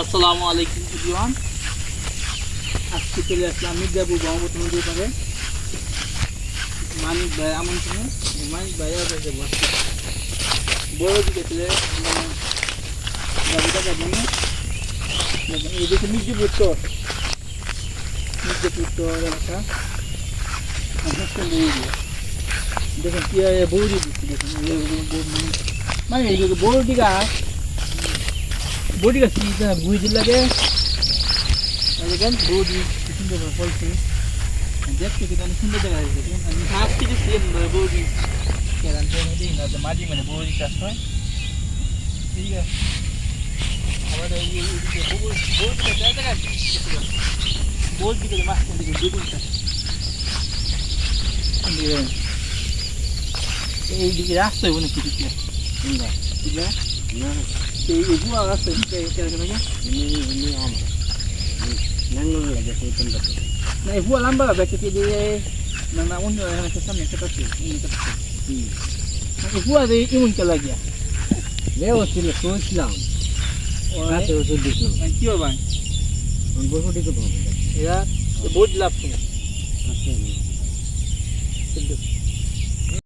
আসসালামু আলাইকুম এভরিওয়ান। আজকে চলে আসলাম মির্জাপুর ব্রহ্মপুত্র নদীর পারে মানিক ভাই আমন্ত্রণে মানিক ভাই আছে বড় দিকে চলে গাড়িটা যাবেন না দেখেন, এই দেখে মির্জাপুর চর মির্জাপুর চর এলাকা। দেখেন কি বৌদি দিচ্ছি দেখেন। মানে বৌদি গাছ বডি গাছ বুঝি লাগে। বডি সুন্দর ফলছে দেখতে কিন্তু অনেক সুন্দর দেখা যাচ্ছে। আমি হাত থেকে সিএম বডি কেরান তো দিই না যে মাঝে মানে বডি চাষ হয় ঠিক আছে। আবার এই এইদিকে বডি বডি দেখা দেখা বডি দিকে মাছ দিকে বেগুন চাষ এইদিকে রাস্তায় কি দিকে ঠিক আছে না এই গুয়া রাস্তায় কেরান লাগে ini ini am nangol lagi saya tempat Nah, buat lambat lah baca dia nak nak undur yang ke sana ke atas